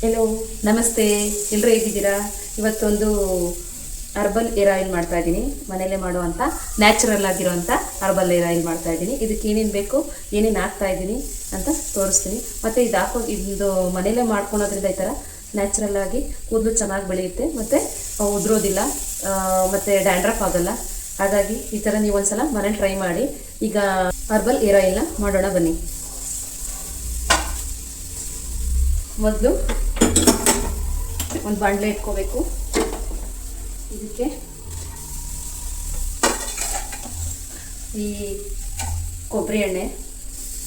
Hello ನಮಸ್ತೆ. ಎಲ್ಲರೂ ಹೇಗಿದ್ದೀರಾ? ಇವತ್ತೊಂದು ಅರ್ಬಲ್ ಏರ್ ಆಯಿಲ್ ಮಾಡ್ತಾ ಇದ್ದೀನಿ. ಮನೆಯಲ್ಲೇ ಮಾಡುವಂಥ ನ್ಯಾಚುರಲ್ ಆಗಿರುವಂಥ ಅರ್ಬಲ್ ಏರ್ ಆಯಿಲ್ ಮಾಡ್ತಾ ಇದ್ದೀನಿ. ಇದಕ್ಕೆ ಏನೇನು ಬೇಕು, ಏನೇನು ಹಾಕ್ತಾ ಇದ್ದೀನಿ ಅಂತ ತೋರಿಸ್ತೀನಿ. ಮತ್ತು ಇದು ಹಾಕೋ, ಇದು ಮನೆಯಲ್ಲೇ ಮಾಡ್ಕೊಳೋದ್ರಿಂದ ಈ ಥರ ನ್ಯಾಚುರಲ್ ಆಗಿ ಕೂದಲು ಚೆನ್ನಾಗಿ ಬೆಳೆಯುತ್ತೆ. ಮತ್ತು ಉದುರೋದಿಲ್ಲ ಮತ್ತು ಡ್ಯಾಂಡ್ರಫ್ ಆಗೋಲ್ಲ. ಹಾಗಾಗಿ ಈ ಥರ ನೀವು ಒಂದ್ಸಲ ಮನೇಲಿ ಟ್ರೈ ಮಾಡಿ. ಈಗ ಅರ್ಬಲ್ ಏರ್ ಆಯಿಲ್ನ ಮಾಡೋಣ ಬನ್ನಿ. ಮೊದಲು ಒಂದು ಬಾಣಲೆ ಇಟ್ಕೋಬೇಕು. ಇದಕ್ಕೆ ಈ ಕೊಬ್ಬರಿ ಎಣ್ಣೆ.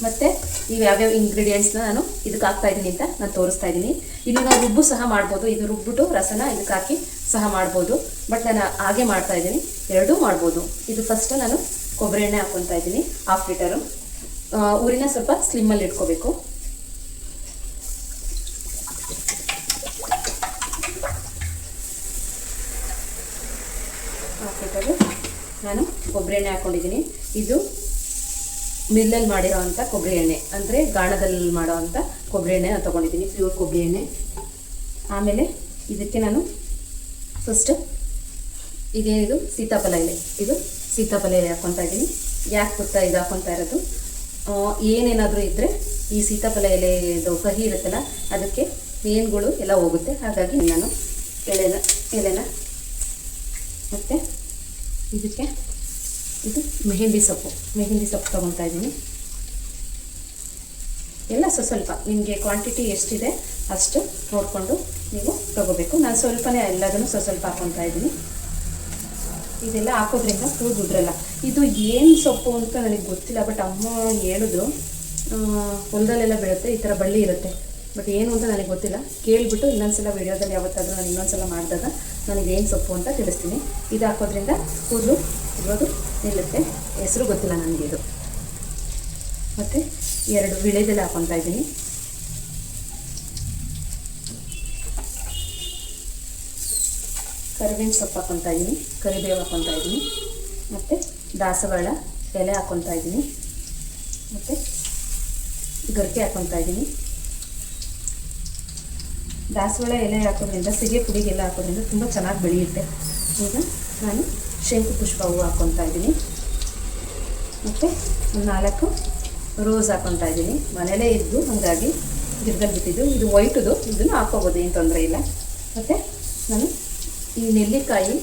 ಮತ್ತು ಇವು ಯಾವ್ಯಾವ ಇಂಗ್ರೀಡಿಯೆಂಟ್ಸ್ನ ನಾನು ಇದಕ್ಕೆ ಹಾಕ್ತಾ ಇದ್ದೀನಿ ಅಂತ ನಾನು ತೋರಿಸ್ತಾ ಇದ್ದೀನಿ. ಇಲ್ಲಿ ನಾವು ರುಬ್ಬು ಸಹ ಮಾಡ್ಬೋದು. ಇದು ರುಬ್ಬಿಟ್ಟು ರಸನ ಇದಕ್ಕೆ ಹಾಕಿ ಸಹ ಮಾಡ್ಬೋದು. ಬಟ್ ನಾನು ಹಾಗೆ ಮಾಡ್ತಾ ಇದ್ದೀನಿ. ಎರಡೂ ಮಾಡ್ಬೋದು. ಇದು ಫಸ್ಟು ನಾನು ಕೊಬ್ಬರಿ ಎಣ್ಣೆ ಹಾಕ್ಕೊತಾ ಇದ್ದೀನಿ. ಹಾಫ್ ಲೀಟರು ಊರಿನ ಸ್ವಲ್ಪ ಸ್ಲಿಮ್ಮಲ್ಲಿ ಇಟ್ಕೋಬೇಕು ಹಾಕ್ಬಿಟ್ಟು ನಾನು ಕೊಬ್ಬರಿ ಎಣ್ಣೆ ಹಾಕೊಂಡಿದ್ದೀನಿ. ಇದು ಮಿಲ್ಲಲ್ಲಿ ಮಾಡಿರೋ ಅಂಥ ಕೊಬ್ಬರಿ ಎಣ್ಣೆ. ಅಂದರೆ ಗಾಣದಲ್ಲಿ ಮಾಡೋ ಅಂಥ ಕೊಬ್ಬರಿ ಎಣ್ಣೆ ನಾನು ತೊಗೊಂಡಿದ್ದೀನಿ ಪ್ಯೂರ್ ಕೊಬ್ಬರಿ ಎಣ್ಣೆ. ಆಮೇಲೆ ಇದಕ್ಕೆ ನಾನು ಫಸ್ಟ್ ಇದೇನಿದು ಸೀತಾಫಲ ಎಲೆ ಇದು ಸೀತಾಫಲ ಎಲೆ ಹಾಕ್ಕೊತಾ ಇದ್ದೀನಿ. ಯಾಕೆ ಗೊತ್ತಾ ಇದು ಹಾಕ್ಕೊತಾ ಇರೋದು? ಏನೇನಾದರೂ ಇದ್ದರೆ ಈ ಸೀತಾಫಲ ಎಲೆದು ಕಹಿ ಇರುತ್ತಲ್ಲ, ಅದಕ್ಕೆ ಮೇನ್ಗಳು ಎಲ್ಲ ಹೋಗುತ್ತೆ. ಹಾಗಾಗಿ ನಾನು ಎಲೆನ ಎಲೆನ ಮತ್ತು ಇದಕ್ಕೆ ಇದು ಮೆಹಂದಿ ಸೊಪ್ಪು. ಮೆಹಂದಿ ಸೊಪ್ಪು ತೊಗೊತಾ ಇದ್ದೀನಿ. ಎಲ್ಲ ಸ್ವಸ್ವಲ್ಪ ನಿಮಗೆ ಕ್ವಾಂಟಿಟಿ ಎಷ್ಟಿದೆ ಅಷ್ಟು ನೋಡಿಕೊಂಡು ನೀವು ತಗೋಬೇಕು. ನಾನು ಸ್ವಲ್ಪನೇ ಎಲ್ಲದನ್ನು ಸ್ವಸ್ವಲ್ಪ ಸ್ವಲ್ಪ ಹಾಕೊತಾ ಇದ್ದೀನಿ. ಇದೆಲ್ಲ ಹಾಕೋದ್ರಿಂದ ಕೂದಲು ಉದ್ರಲ್ಲ. ಇದು ಏನು ಸೊಪ್ಪು ಅಂತ ನನಗೆ ಗೊತ್ತಿಲ್ಲ ಬಟ್ ಅಮ್ಮ ಹೇಳಿದ್ರು ಹೊಲದಲ್ಲೆಲ್ಲ ಬೆಳುತ್ತೆ ಈ ಥರ ಬಳ್ಳಿ ಇರುತ್ತೆ. ಬಟ್ ಏನು ಅಂತ ನನಗೆ ಗೊತ್ತಿಲ್ಲ. ಕೇಳಿಬಿಟ್ಟು ಇನ್ನೊಂದ್ಸಲ ವಿಡಿಯೋದಲ್ಲಿ ಯಾವತ್ತಾದರೂ ನಾನು ಇನ್ನೊಂದ್ಸಲ ಮಾಡಿದಾಗ ಏನು ಸೊಪ್ಪು ಅಂತ ತಿಳಿಸ್ತೀನಿ. ಇದು ಹಾಕೋದ್ರಿಂದ ಕೂದಲು ಇರೋದು ನಿಲ್ಲುತ್ತೆ. ಹೆಸರು ಗೊತ್ತಿಲ್ಲ ನನಗೆ ಇದು. ಮತ್ತು ಎರಡು ವಿಳೆದೆಲೆ ಹಾಕೊತಾ ಇದ್ದೀನಿ. ಕರಿಬೇವಿನ ಸೊಪ್ಪು ಹಾಕೊತಾ ಇದ್ದೀನಿ. ಕರಿಬೇವು ಹಾಕೊತಾ ಇದ್ದೀನಿ. ಮತ್ತು ದಾಸವಾಳ ಎಲೆ ಹಾಕೊತಾ ಇದ್ದೀನಿ. ಮತ್ತು ಗರಿಕೆ ಹಾಕೊತಾ ಇದ್ದೀನಿ. ದಾಸವಾಳ ಎಲೆ ಹಾಕೋದ್ರಿಂದ ಸಿಗೆ ಪುಡಿಗೆಲ್ಲ ಹಾಕೋದ್ರಿಂದ ತುಂಬ ಚೆನ್ನಾಗಿ ಬೆಳೆಯುತ್ತೆ. ಈಗ ನಾನು ಶಂಕು ಪುಷ್ಪ ಹೂವು ಹಾಕ್ಕೊತಾ ಇದ್ದೀನಿ. ಮತ್ತು ನಾಲ್ಕು ರೋಸ್ ಹಾಕ್ಕೊತಾ ಇದ್ದೀನಿ. ಮನೇಲೇ ಇದ್ದು ಹಾಗಾಗಿ ಗಿಡದಲ್ಲಿ ಬಿಟ್ಟಿದ್ದು. ಇದು ವೈಟದು ಇದನ್ನು ಹಾಕ್ಕೋಬೋದು ಏನು ತೊಂದರೆ ಇಲ್ಲ. ಮತ್ತು ನಾನು ಈ ನೆಲ್ಲಿಕಾಯಿ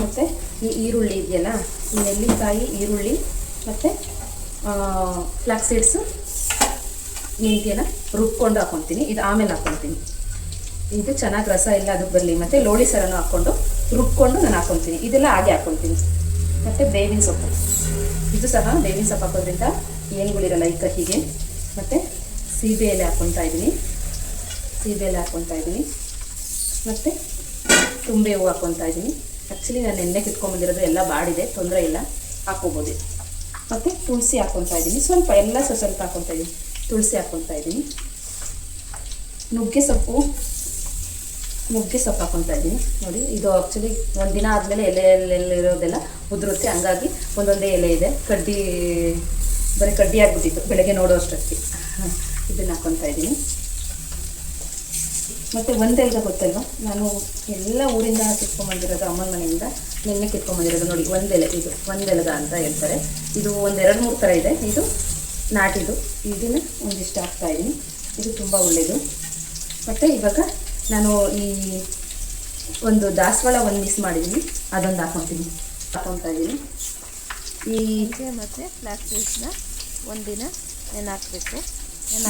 ಮತ್ತು ಈ ಈರುಳ್ಳಿ ಇದೆಯಲ್ಲ, ಈ ನೆಲ್ಲಿಕಾಯಿ, ಈರುಳ್ಳಿ ಮತ್ತು ಫ್ಲಾಕ್ಸೀಡ್ಸು ಮೆಂತ್ಯನ ರುಬ್ಕೊಂಡು ಹಾಕೊತೀನಿ ಇದು ಆಮೇಲೆ ಹಾಕ್ಕೊತೀನಿ ಇದು ಚೆನ್ನಾಗಿ ರಸ ಇಲ್ಲ, ಅದಕ್ಕೆ ಬರಲಿ. ಮತ್ತು ಲೋಳಿ ಸರನು ಹಾಕ್ಕೊಂಡು ರುಬ್ಕೊಂಡು ನಾನು ಹಾಕ್ಕೊತೀನಿ ಇದೆಲ್ಲ ಹಾಗೆ ಹಾಕ್ಕೊತೀನಿ ಮತ್ತು ಬೇವಿನ ಸೊಪ್ಪು. ಇದು ಸಹ ಬೇವಿನ ಸೊಪ್ಪು ಹಾಕೋದ್ರಿಂದ ಏನುಗಳಿರಲ್ಲ ಈ ಕಹಿಗೆ. ಮತ್ತು ಸೀಬೆ ಎಲೆ ಹಾಕ್ಕೊತಾ ಇದ್ದೀನಿ. ಸೀಬೆ ಎಲೆ ಹಾಕ್ಕೊತಾ ಇದ್ದೀನಿ. ಮತ್ತು ತುಂಬೆ ಹೂವು ಹಾಕ್ಕೊತಾ ಇದ್ದೀನಿ. ಆ್ಯಕ್ಚುಲಿ ನಾನು ಎಣ್ಣೆ ಕಿತ್ಕೊಂಡ್ಬಂದಿರೋದು ಎಲ್ಲ ಬಾಡಿದೆ, ತೊಂದರೆ ಇಲ್ಲ. ಹಾಕ್ಕೋಬೋದು. ಮತ್ತು ತುಳಸಿ ಹಾಕ್ಕೊತಾ ಇದ್ದೀನಿ. ಸ್ವಲ್ಪ ಎಲ್ಲ ಸ್ವಲ್ಪ ಸ್ವಲ್ಪ ಹಾಕ್ಕೊತಾ ಇದ್ದೀನಿ. ತುಳಸಿ ಹಾಕ್ಕೊತಾ ಇದ್ದೀನಿ. ನುಗ್ಗೆ ಸೊಪ್ಪು. ನುಗ್ಗೆ ಸೊಪ್ಪು ಹಾಕೊತಾ ಇದ್ದೀನಿ. ನೋಡಿ, ಇದು ಆ್ಯಕ್ಚುಲಿ ಒಂದು ದಿನ ಆದಮೇಲೆ ಎಲೆಯಲ್ಲಿರೋದೆಲ್ಲ ಉದುರುತ್ತೆ. ಹಂಗಾಗಿ ಒಂದೊಂದೇ ಎಲೆ ಇದೆ. ಕಡ್ಡಿ, ಬರೀ ಕಡ್ಡಿ ಆಗಿಬಿಟ್ಟಿತ್ತು. ಬೆಳಗ್ಗೆ ನೋಡೋ ಅಷ್ಟೊತ್ತಿಗೆ ಇದನ್ನು ಹಾಕೊತಾ ಇದ್ದೀನಿ. ಮತ್ತು ಒಂದೆಲ್ಗ ಗೊತ್ತಲ್ವಾ? ನಾನು ಎಲ್ಲ ಊರಿಂದ ಕಿತ್ಕೊಂಬಂದಿರೋದು ಅಮ್ಮನ ಮನೆಯಿಂದ, ನಿನ್ನೆ ಕಿತ್ಕೊಂಬಂದಿರೋದು ನೋಡಿ ಒಂದೆಲೆ ಇದು. ಒಂದೆಲಗ ಅಂತ ಹೇಳ್ತಾರೆ. ಇದು ಒಂದೆರಡು ಮೂರು ಥರ ಇದೆ. ಇದು ನಾಟಿದು ಇದನ್ನು ಒಂದಿಷ್ಟು ಹಾಕ್ತಾಯಿದ್ದೀನಿ ಇದು ತುಂಬ ಒಳ್ಳೆಯದು ಮತ್ತು ಇವಾಗ ನಾನು ಈ ಒಂದು ದಾಸವಾಳ ಒಂದು ಮಿಕ್ಸ್ ಮಾಡಿದ್ದೀನಿ. ಅದೊಂದು ಹಾಕೊತೀನಿ. ಹಾಕೊತಾ ಇದ್ದೀನಿ. ಈ ಮತ್ತು ಫ್ಲಾಕ್ ಸೀಡ್ಸ್ನ ಒಂದಿನ ನೆನೆ ಹಾಕಬೇಕು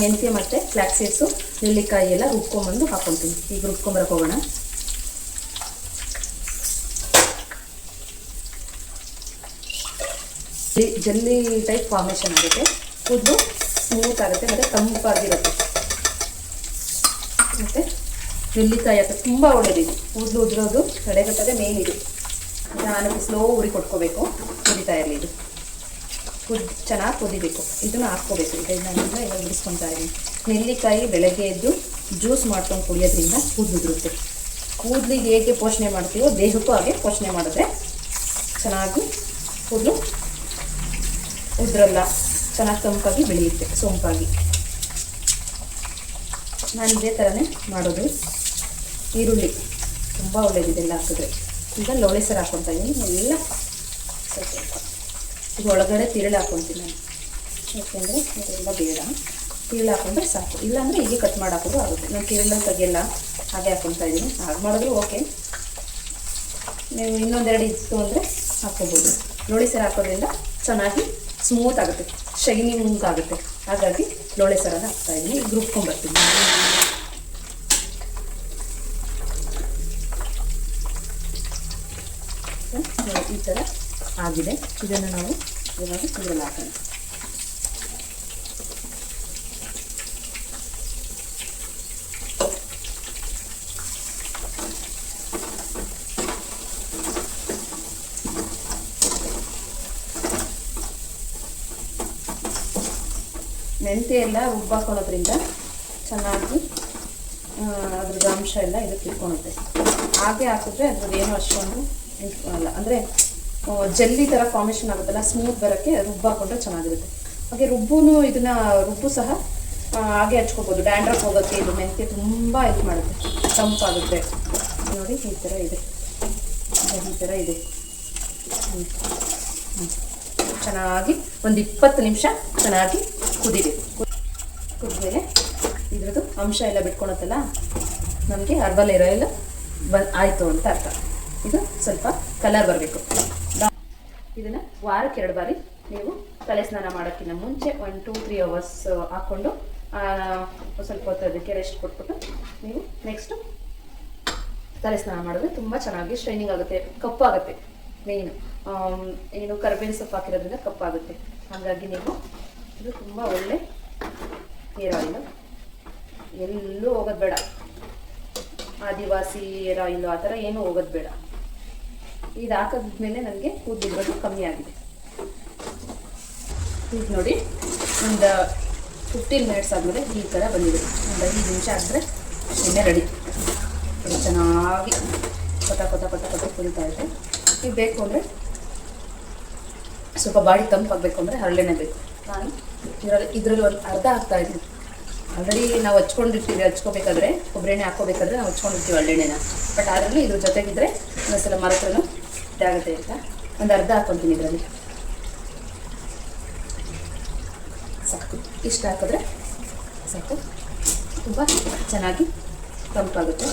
ಮೆಂತ್ಯ ಮತ್ತು ಫ್ಲಾಕ್ ಸೀಡ್ಸು ನೆಲ್ಲಿಕಾಯಿ ಎಲ್ಲ ರುಬ್ಕೊಂಬಂದು ಹಾಕೊತೀನಿ. ಈಗ ರುಬ್ಕೊಂಬರಕ್ಕೆ ಹೋಗೋಣ. ಜಲ್ಲಿ- ಜಲ್ಲಿ ಟೈಪ್ ಫಾರ್ಮೇಷನ್ ಆಗುತ್ತೆ. ಕೂದಲು ಸ್ಮೂತ್ ಆಗುತ್ತೆ ಮತ್ತು ತಂಪಾಗಿರುತ್ತೆ. ಮತ್ತು ನೆಲ್ಲಿಕಾಯಿ ಅಥವಾ ತುಂಬ ಒಳ್ಳೆಯದಿದೆ ಕೂದಲು ಉದುರೋದು ತಡೆಗಟ್ಟದೆ ಮೇನ್ ಇದು ನಾನು ಸ್ಲೋ ಉರಿ ಕೊಟ್ಕೋಬೇಕು. ಕುದಿತಾ ಇರಲಿ ಇದು. ಕುದ್ ಚೆನ್ನಾಗಿ ಕುದಿಬೇಕು. ಇದನ್ನು ಹಾಕ್ಕೋಬೇಕು. ಈಗ ಇದನ್ನೆಲ್ಲ ಇವಾಗ ಬಿಡಿಸ್ಕೊತಾ ಇದ್ದೀನಿ ನೆಲ್ಲಿಕಾಯಿ ಬೆಳಗ್ಗೆ ಎದ್ದು ಜ್ಯೂಸ್ ಮಾಡ್ಕೊಂಡು ಕುಡಿಯೋದ್ರಿಂದ ಕೂದಲು ಉದುರುತ್ತೆ. ಕೂದಲಿಗೆ ಹೇಗೆ ಪೋಷಣೆ ಮಾಡ್ತೀವೋ ದೇಹಕ್ಕೂ ಹಾಗೆ ಪೋಷಣೆ ಮಾಡಿದ್ರೆ ಚೆನ್ನಾಗಿ ಕೂದಲು ಉದ್ರಲ್ಲ. ಚೆನ್ನಾಗಿ ತಂಪಾಗಿ ಬೆಳೆಯುತ್ತೆ, ಸೊಂಪಾಗಿ. ನಾನು ಇದೇ ಥರನೇ ಮಾಡೋದು. ಈರುಳ್ಳಿ ತುಂಬ ಒಳ್ಳೇದಿದೆಲ್ಲ ಹಾಕಿದ್ರೆ. ಈಗ ಲೋಳೆ ಸರ್ ಹಾಕ್ಕೊತಾ ಇದ್ದೀನಿ. ಎಲ್ಲ ಸ್ವಲ್ಪ ಈಗ ಒಳಗಡೆ ತಿರುಳು ಹಾಕ್ಕೊತೀನಿ ನಾನು. ಯಾಕೆಂದರೆ ಇದೆಲ್ಲ ಬೇಡ. ತಿರುಳು ಹಾಕೊಂಡ್ರೆ ಸಾಕು. ಇಲ್ಲಾಂದರೆ ಹೀಗೆ ಕಟ್ ಮಾಡಿ ಹಾಕೋದು ಆಗುತ್ತೆ. ನಾನು ತಿರುಳು ತೆಗೆಯಲ್ಲ, ಹಾಗೆ ಹಾಕ್ಕೊತಾ ಇದ್ದೀನಿ. ಹಾಗೆ ಮಾಡಿದ್ರು ಓಕೆ. ನೀವು ಇನ್ನೊಂದೆರಡು ಇತ್ತು ಅಂದರೆ ಹಾಕ್ಕೋಬೋದು. ಲೋಳಿ ಸರ್ ಹಾಕೋದ್ರಿಂದ ಚೆನ್ನಾಗಿ ಸ್ಮೂತ್ ಆಗುತ್ತೆ. ಶೈನಿಂಗ್ ಮುಂಗಾಗುತ್ತೆ ಹಾಗಾಗಿ ಲೋಳೆ ಸರನ ಹಾಕ್ತಾ ಇದ್ದೀನಿ ರುಬ್ಕೊಂಡ್ಬರ್ತೀನಿ ಈ ಥರ ಆಗಿದೆ. ಇದನ್ನು ನಾವು ಇವಾಗ ಕುದುರಲ್ಲಿ ಹಾಕೋಣ ಮೆಂತ್ಯ ಎಲ್ಲ ರುಬ್ಬಾಕೊಳ್ಳೋದ್ರಿಂದ ಚೆನ್ನಾಗಿ ಅದ್ರದ್ದು ಅಂಶ ಎಲ್ಲ ಇದಕ್ಕೆ ಇಟ್ಕೊಳುತ್ತೆ. ಹಾಗೆ ಹಾಕಿದ್ರೆ ಅದ್ರದ್ದು ಏನೂ ಅಷ್ಟೊಂದು ಇಟ್ಕೊಳ್ಳಲ್ಲ ಅಂದರೆ ಜಲ್ಲಿ ಥರ ಫಾರ್ಮೇಷನ್ ಆಗುತ್ತಲ್ಲ ಸ್ಮೂತ್ ಬರೋಕ್ಕೆ ರುಬ್ಬಾಕೊಂಡ್ರೆ ಚೆನ್ನಾಗಿರುತ್ತೆ. ಹಾಗೆ ರುಬ್ಬೂ ಇದನ್ನು ರುಬ್ಬು ಸಹ ಹಾಗೆ ಹಚ್ಕೋಬೋದು. ಡ್ಯಾಂಡ್ರಫ್ ಹೋಗೋಕ್ಕೆ ಇದು ಮೆಂತ್ಯ ತುಂಬ ಇದು ಮಾಡುತ್ತೆ. ತಂಪಾಗುತ್ತೆ. ನೋಡಿ, ಈ ಥರ ಇದೆ. ಈ ಥರ ಇದೆ. ಹ್ಞೂ ಹ್ಮ್. ಚೆನ್ನಾಗಿ ಒಂದು ಇಪ್ಪತ್ತು ನಿಮಿಷ ಚೆನ್ನಾಗಿ ಕುದಿದೆ ಕುದಿದ್ಮೇಲೆ ಇದ್ರದ್ದು ಅಂಶ ಎಲ್ಲ ಬಿಟ್ಕೊಳತ್ತಲ್ಲ, ನಮಗೆ ಅರ್ಬಲ್ ಏರ್ ಆಯಿಲ್ ಬ ಆಯಿತು ಅಂತ ಅರ್ಥ. ಇದು ಸ್ವಲ್ಪ ಕಲರ್ ಬರಬೇಕು. ಇದನ್ನು ವಾರಕ್ಕೆ ಎರಡು ಬಾರಿ ನೀವು ತಲೆ ಸ್ನಾನ ಮಾಡೋಕ್ಕಿಂತ ಮುಂಚೆ ಒನ್ ಟೂ ತ್ರೀ ಅವರ್ಸ್ ಹಾಕ್ಕೊಂಡು ಸ್ವಲ್ಪ ಹೊತ್ತು ಅದಕ್ಕೆ ರೆಸ್ಟ್ ಕೊಟ್ಬಿಟ್ಟು ನೀವು ನೆಕ್ಸ್ಟು ತಲೆ ಸ್ನಾನ ಮಾಡಿದ್ರೆ ತುಂಬ ಚೆನ್ನಾಗಿ ಶೈನಿಂಗ್ ಆಗುತ್ತೆ ಕಪ್ಪಾಗುತ್ತೆ ಮೇಯ್ನು ಏನು ಕರ್ಬೇವಿನ ಸೊಪ್ಪು ಹಾಕಿರೋದ್ರಿಂದ ಕಪ್ಪಾಗುತ್ತೆ. ಹಾಗಾಗಿ ನೀವು ಇದು ತುಂಬ ಒಳ್ಳೆ ಹೇರ್ ಆಯಿಲ್ ಎಲ್ಲೂ ಹೋಗೋದು ಬೇಡ. ಆದಿವಾಸಿ ಹೇರ್ ಆಯಿಲ್ ಆ ಥರ ಏನೂ ಹೋಗೋದು ಬೇಡ. ಇದು ಹಾಕಿದ್ಮೇಲೆ ನನಗೆ ಕೂದಲಿರೋದು ಕಮ್ಮಿ ಆಗಿದೆ. ಈಗ ನೋಡಿ, ಒಂದು ಫಿಫ್ಟೀನ್ ಮಿನಿಟ್ಸ್ ಆದಮೇಲೆ ಈ ಥರ ಬಂದಿದೆ ಒಂದು ಐದು ನಿಮಿಷ ಆದರೆ ಎಣ್ಣೆ ರೆಡಿ ಚೆನ್ನಾಗಿ ಕೊತ ಕೊತ ಕೊತ ಕೊತ ಕುದಿತಾ ಇದೆ. ಈಗ ಬೇಕು ಅಂದರೆ ಸ್ವಲ್ಪ ಬಾಡಿ ತಂಪಾಗಬೇಕು ಅಂದರೆ ಹರಳೆಣ್ಣೆ ಬೇಕು. ನಾನು ಇದರಲ್ಲಿ ಇದರಲ್ಲಿ ಒಂದು ಅರ್ಧ ಹಾಕ್ತಾ ಇದ್ದೀನಿ ಆಲ್ರೆಡಿ ನಾವು ಹಚ್ಕೊಂಡಿರ್ತೀವಿ, ಹಚ್ಕೋಬೇಕಾದ್ರೆ, ಕೊಬ್ಬರಿ ಎಣ್ಣೆ ಹಾಕ್ಕೋಬೇಕಾದ್ರೆ ನಾವು ಹಚ್ಕೊಂಡಿರ್ತೀವಿ ಹರಳೆಣ್ಣೆನ. ಬಟ್ ಅದರಲ್ಲೂ ಇದ್ರ ಜೊತೆಗಿದ್ರೆ ಒಂದೊಂದ್ಸಲ ಮರತ್ರನೂ ಇದಾಗುತ್ತೆ ಅಂತ ಒಂದು ಅರ್ಧ ಹಾಕ್ಕೊತೀನಿ ಇದರಲ್ಲಿ. ಸಾಕು. ಇಷ್ಟ ಹಾಕಿದ್ರೆ ಸಾಕು. ತುಂಬ ಚೆನ್ನಾಗಿ ತಂಪಾಗುತ್ತೆ.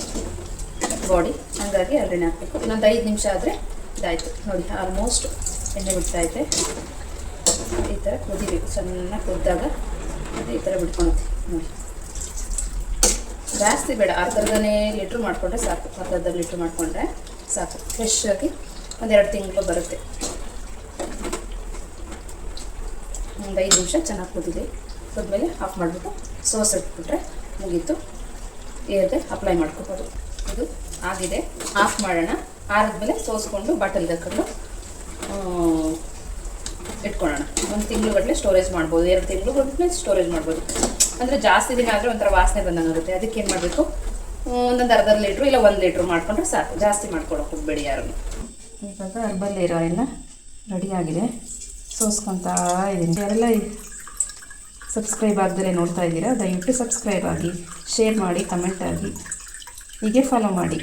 ಬಾಡಿ ಹಾಗಾಗಿ ಹರಳೆಣ್ಣೆ ಹಾಕಬೇಕು. ಇನ್ನೊಂದು ಐದು ನಿಮಿಷ ಆದರೆ ಇದಾಯಿತು ನೋಡಿ ಆಲ್ಮೋಸ್ಟ್ ಎಣ್ಣೆ ಬಿಡ್ತಾಯಿದೆ ಈ ಥರ ಕುದಿಬೇಕು. ಚೆನ್ನಾಗಿ ಕುದ್ದಾಗ ಅದು ಈ ಥರ ಬಿಟ್ಕೊಳುತ್ತೆ. ನೋಡಿ. ಜಾಸ್ತಿ ಬೇಡ. ಅರ್ಧರ್ಧನೇ ಲೀಟ್ರ್ ಮಾಡಿಕೊಂಡ್ರೆ ಸಾಕು. ಅರ್ಧರ್ಧ ಲೀಟ್ರ್ ಮಾಡಿಕೊಂಡ್ರೆ ಸಾಕು. ಫ್ರೆಶ್ ಆಗಿ ಒಂದೆರಡು ತಿಂಗಳು ಬರುತ್ತೆ. ಒಂದು ಐದು ನಿಮಿಷ ಚೆನ್ನಾಗಿ ಕುದಿಲಿ ಕುದ್ಮೇಲೆ ಆಫ್ ಮಾಡಿಬಿಟ್ಟು ಸೋಸ್ ಇಟ್ಬಿಟ್ರೆ ಮುಗೀತು. ಏರ್ಗೆ ಅಪ್ಲೈ ಮಾಡ್ಕೋಬೋದು. ಇದು ಆಗಿದೆ. ಆಫ್ ಮಾಡೋಣ. ಆರಿದ್ಮೇಲೆ ಸೋಸ್ಕೊಂಡು ಬಾಟಲ್ ಹಾಕೊಂಡು ಇಟ್ಕೊಳ್ಳೋಣ. ಒಂದು ತಿಂಗಳು ಸ್ಟೋರೇಜ್ ಮಾಡ್ಬೋದು. ಎರಡು ತಿಂಗಳು ಸ್ಟೋರೇಜ್ ಮಾಡ್ಬೋದು. ಅಂದರೆ ಜಾಸ್ತಿ ದಿನ ಆದರೆ ಒಂಥರ ವಾಸನೆ ಬಂದಂಗಾಗುತ್ತೆ ಅದಕ್ಕೆ ಏನು ಮಾಡಬೇಕು? ಒಂದೊಂದು ಅರ್ಧ ಲೀಟ್ರು ಇಲ್ಲ ಒಂದು ಲೀಟ್ರು ಮಾಡಿಕೊಂಡ್ರೆ ಸಾಕು. ಜಾಸ್ತಿ ಮಾಡ್ಕೊಳಕ್ಕೆ ಹೋಗ್ಬೇಡಿ ಯಾರು ಇವಾಗ ಅರ್ಬಲ್ ಇರೋ ಎಲ್ಲ ರೆಡಿಯಾಗಿದೆ ಸೋಸ್ಕೊತಾ ಇದ್ದೀನಿ. ಅವರೆಲ್ಲ ಸಬ್ಸ್ಕ್ರೈಬ್ ಆದರೆ ನೋಡ್ತಾ ಇದ್ದೀರಾ, ದಯವಿಟ್ಟು ಸಬ್ಸ್ಕ್ರೈಬ್ ಆಗಿ ಶೇರ್ ಮಾಡಿ ಕಮೆಂಟ್ ಆಗಿ, ಹೀಗೆ ಫಾಲೋ ಮಾಡಿ.